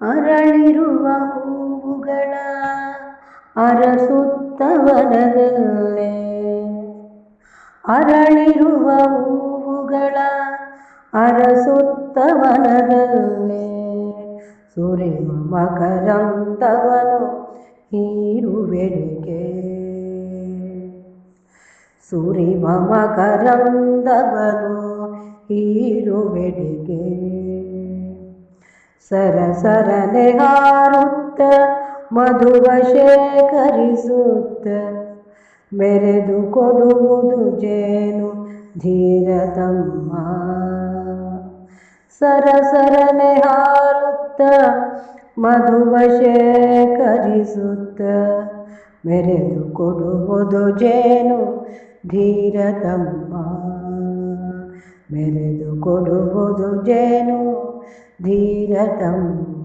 ಅರಳಿರುವ ಹೂವುಗಳ ಅರಸುತ್ತ ವನದಲ್ಲೇ ಅರಳಿರುವ ಹೂವುಗಳ ಅರಸುತ್ತ ವನದಲ್ಲೇ ಮಕರಂತವನು ಮಕರಂದವನು ಹೀರುವೆಡಿಗೆ ಸುರಿ ಮಕರಂದವನು ಹೀರುವೆಡಿಗೆ ಸರಸರನೆ ಹಾರುತ್ತ, ಮಧುವ ಶೇಖರಿಸುತ್ತ. ಮೆರೆದು ಕೊಡುವುದು ಜೇನು ಧೀರ ತಮ್ಮ. ಸರಸರನೆ ಹಾರುತ್ತ, ಮಧುವ ಶೇಖರಿಸುತ್ತ. ಮೆರೆದು ಕೊಡುವುದು ಜೇನು ಧೀರ ತಮ್ಮ. ಮೆರೆದು ಕೊಡುವುದು ಜೇನು धीरतम्